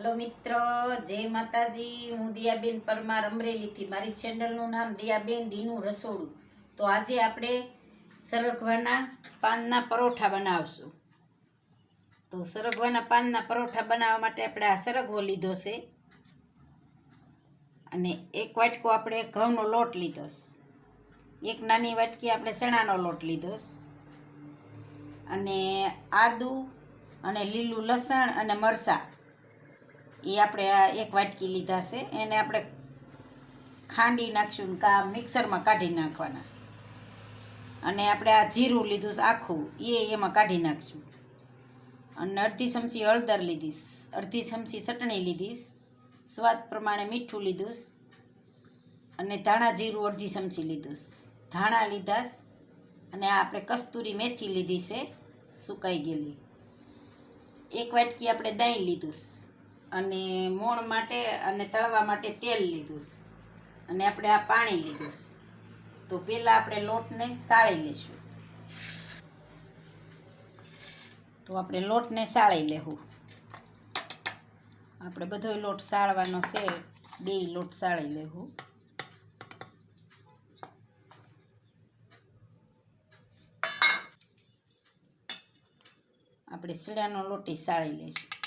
Hello મિત્રો, જય માતાજી. હું દિયાબેન પરમાર અમરેલીથી. મારી ચેનલનું નામ દિયાબેન ડીનું રસોડું. તો આજે આપણે સરગવાના પાનના પરોઠા બનાવશું. તો સરગવાના પાનના પરોઠા બનાવવા માટે આપણે આ સરગવો લીધો છે. અને એક વાટકો આપણે ઘઉંનો લોટ લીધો એક નાની વાટકી આપણે ચણાનો લોટ લીધો અને આદું અને લીલું લસણ અને મરચાં. એ આપણે આ એક વાટકી લીધા છે. એને આપણે ખાંડી નાખશું કા મિક્સરમાં કાઢી નાખવાના. અને આપણે આ જીરું લીધું આખું એ એમાં કાઢી નાખશું. અને અડધી ચમચી હળદર લીધીશ અડધી ચમચી ચટણી લીધીશ સ્વાદ પ્રમાણે મીઠું લીધું અને ધાણા જીરું અડધી ચમચી લીધું ધાણા લીધા અને આપણે કસ્તુરી મેથી લીધી છે. સુકાઈ ગયેલી. એક વાટકી આપણે દહીં લીધું. અને મોણ માટે અને તળવા માટે તેલ લીધું છે. અને આપણે આ પાણી લીધું છે. તો પહેલાં આપણે લોટને સાળી લઈશું તો આપણે લોટને સાળી લેવું. આપણે બધો લોટ સાળવાનો છે. બે લોટ સાળી લેવું. આપણે સીડાનો લોટી સાળી લઈશું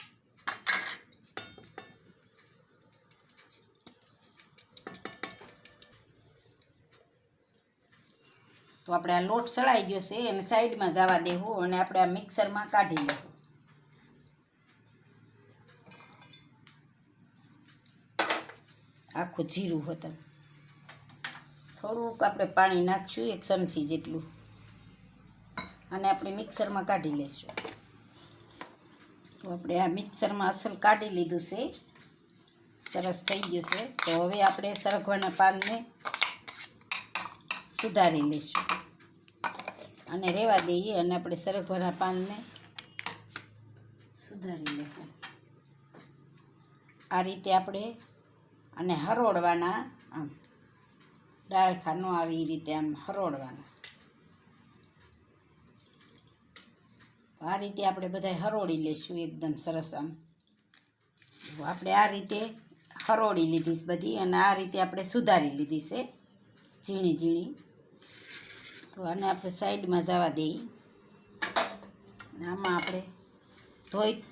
તો આપણે આ લોટ ચડાઈ ગયો છે, એને સાઈડમાં જવા દેવું અને આપણે આ મિક્સરમાં કાઢી લેવું. આખું જીરું હતું થોડુંક આપણે પાણી નાખશું, એક ચમચી જેટલું. અને આપણે મિક્સરમાં કાઢી લઈશું તો આપણે આ મિક્સરમાં અસલ કાઢી લીધું છે. સરસ થઈ ગયું છે. તો હવે આપણે સરગવાના પાનને સુધારી લઈશું. અને રહેવા દઈએ અને આપણે સરગવાના પાનને સુધારી લેવું આ રીતે આપણે અને હરોળવાના આમ ડાળખા આવી રીતે આમ હરોળવાના. આ રીતે આપણે બધા હરોળી લઈશું એકદમ સરસ આમ. આપણે આ રીતે હરોળી લીધી બધી અને આ રીતે આપણે સુધારી લીધી છે ઝીણી ઝીણી. તો આને આપણે સાઈડમાં જવા દઈએ આમાં આપણે ધોઈ,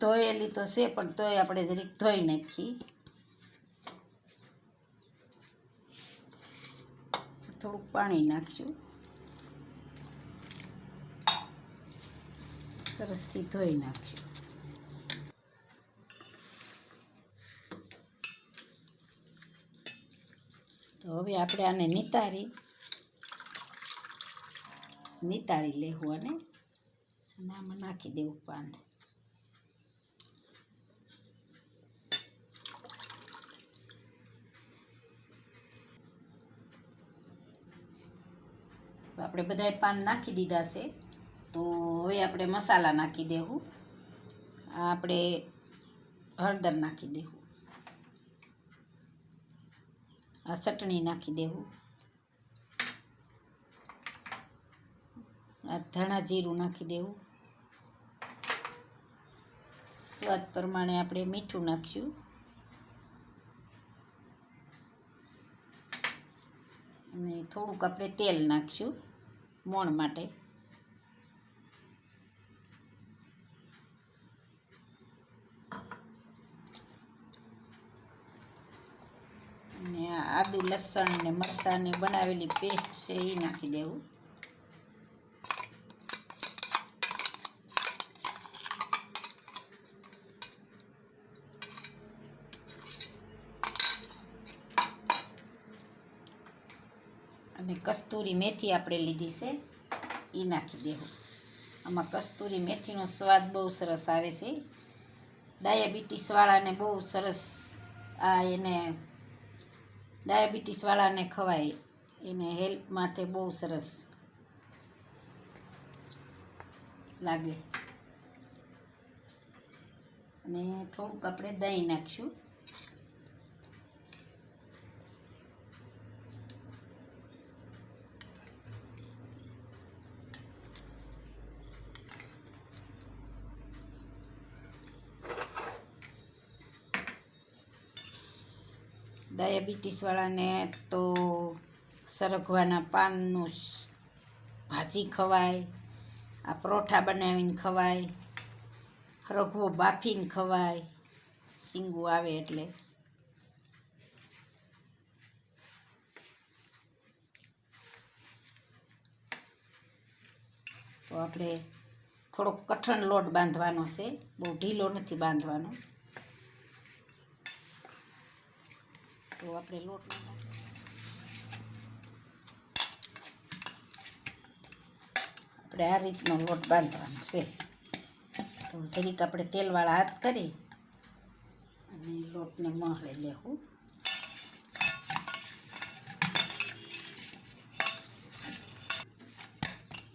ધોયેલી તો છે, પણ તોય આપણે જરીક ધોઈ નાખી. થોડુંક પાણી નાખશું. સરસથી ધોઈ નાખશું. તો હવે આપણે આને નિતારી નિતારી લેવું અને આમાં નાખી દેવું પાન આપણે બધાય પાન નાખી દીધા છે. તો હવે આપણે મસાલા નાખી દેવું આપણે હળદર નાખી દેવું આ ચટણી નાખી દેવું આ ધાણા જીરું નાખી દેવું. સ્વાદ પ્રમાણે આપણે મીઠું નાખશું અને થોડુંક આપણે તેલ નાખશું મોણ માટે. અને આદુ લસણ ને મરચાંની બનાવેલી પેસ્ટ છે એ નાખી દેવું. અને કસ્તુરી મેથી આપણે લીધી છે એ નાખી દેવું. આમાં કસ્તુરી મેથીનો સ્વાદ બહુ સરસ આવે છે. ડાયાબિટીસવાળાને બહુ સરસ આ એને ડાયાબિટીસવાળાને ખવાય. એને હેલ્થ માટે બહુ સરસ લાગે. અને થોડુંક આપણે દહીં નાખીશું. ડાયાબિટીસવાળાને તો સરગવાના પાનનું ભાજી ખવાય, આ પરોઠા બનાવીને ખવાય, રઘવો બાફીને ખવાય શીંગું આવે એટલે. તો આપણે થોડોક કઠણ લોટ બાંધવાનો છે, બહુ ઢીલો નથી બાંધવાનો. તો આપણે લોટ આપણે આ રીતનો લોટ બાંધવાનો છે. તો જરીક આપણે તેલવાળા હાથ કરી અને લોટને મહળે લેવું.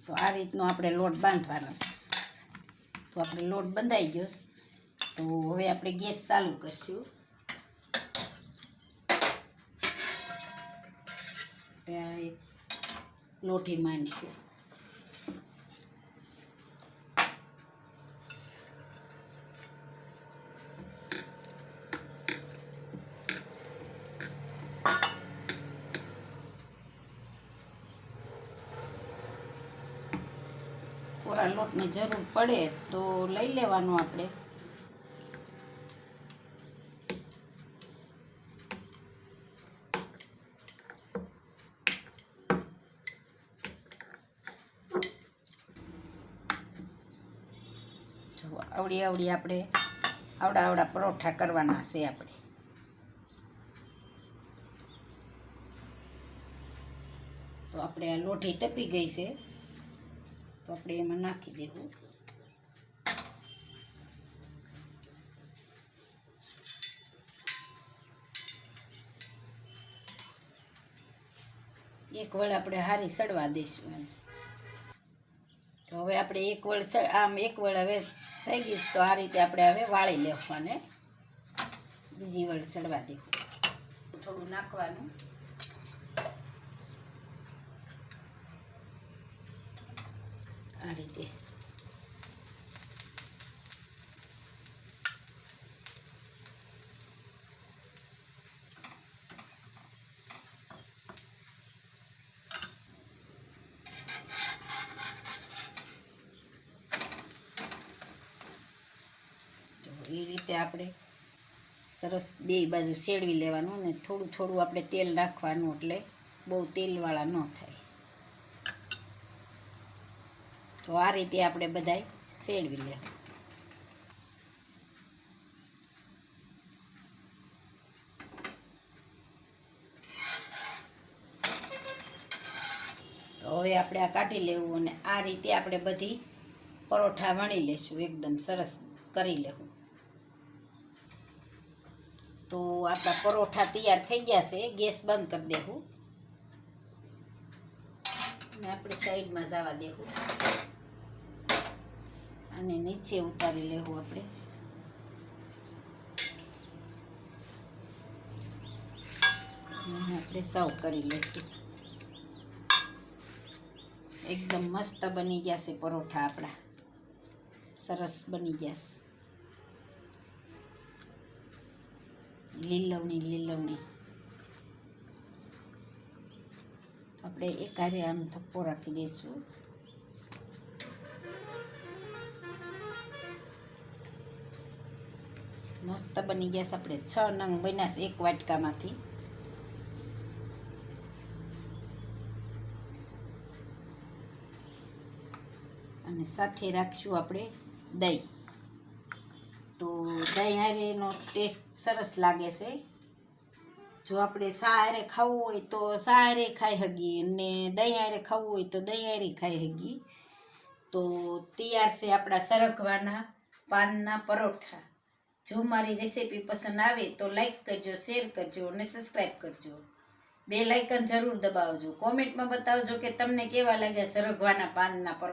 તો આ રીતનો આપણે લોટ બાંધવાનો તો આપણે લોટ બંધાઈ ગયો તો હવે આપણે ગેસ ચાલુ કરશું. આપણે આ એક લોટી માંડશું. કોરા લોટની જરૂર પડે તો લઈ લેવાનું આપણે. આવડી આવડી આપણે આવડા આવડા પરોઠા કરવાના છે આપણે. તો આપણે આ લોઢી તપી ગઈ છે. તો આપણે એમાં નાખી દેવું. એક વળ આપણે હારી સડવા દઈશું એમ. તો હવે આપણે એક વળ આમ એક વળ હવે થઈ ગઈ તો આ રીતે આપણે હવે વાળી લેવું બીજી વળ ચડવા દેવું થોડું નાખવાનું. આ રીતે તો એ રીતે આપણે સરસ બે બાજુ શેડવી લેવાનું અને થોડું થોડું આપણે તેલ નાખવાનું એટલે બહુ તેલવાળા ન થાય. તો આ રીતે આપણે બધાય શેડવી લે. તો હવે આપણે આ કાઢી લેવું અને આ રીતે આપણે બધી પરોઠા વણી લેશું. એકદમ સરસ કરી લેવું. તો આપણા પરોઠા તૈયાર થઈ ગયા છે. ગેસ બંધ કરી દેવું. અને આપણે સાઈડમાં જવા દેવું. અને નીચે ઉતારી લેવું આપણે. આપણે સર્વ કરી લઈશું. એકદમ મસ્ત બની ગયા છે પરોઠા આપણા. સરસ બની ગયા છે. લીલવણી લીલવણી. આપણે એક હારે આમ થપ્પો રાખી દઈશું. મસ્ત બની ગયા છે આપણે છ નંગ બન્યા છે એક વાટકામાંથી. અને સાથે રાખશું આપણે દહીં. તો દહીં હારેનો ટેસ્ટ સરસ લાગે છે. જો આપણે સા ખાવું હોય તો સા હારે ખાઈ શકીએ અને દહીં હારે ખાવું હોય તો દહીં હારે ખાઈ શકીએ. તો તૈયાર છે આપણા સરગવાના પાનના પરોઠા. જો મારી રેસીપી પસંદ આવે તો લાઈક કરજો, શેર કરજો અને સબસ્ક્રાઈબ કરજો. બે લાઇકન જરૂર દબાવજો. કોમેન્ટમાં બતાવજો કે તમને કેવા લાગ્યા સરગવાના પાનના પરોઠા